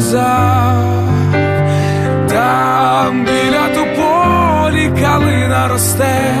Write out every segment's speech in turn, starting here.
козак, там біля тополі калина росте,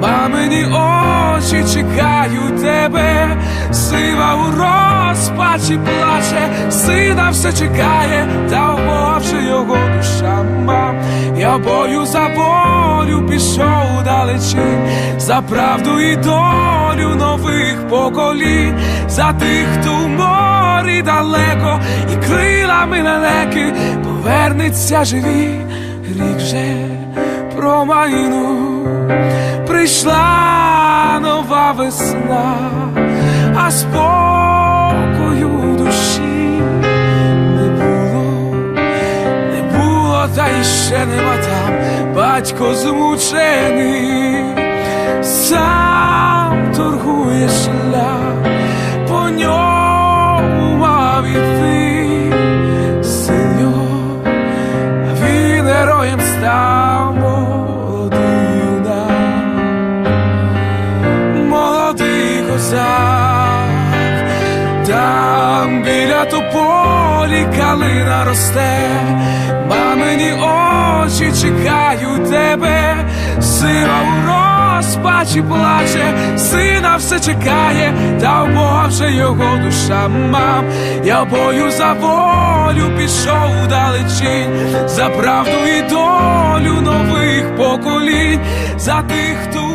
мамині очі чекають тебе, сива у розпачі плаче, сина все чекає, та вмовчи його душа мам. Я бою за волю пішов далечі, за правду і долю нових поколінь, за тих, хто в морі далеко, крилами лелеки повернеться живі, рік же промайну. Прийшла нова весна, а спокою душі не було. Не було, та й ще нема там. Батько змучений, сам торгує героєм став молодий юнак, молодий козак. Там біля тополі калина росте, мамині очі чекають тебе, сива у і плаче, сина все чекає, та в Бога вже його душа. Мам. Я бою за волю пішов далечінь, за правду і долю нових поколінь, за тих, хто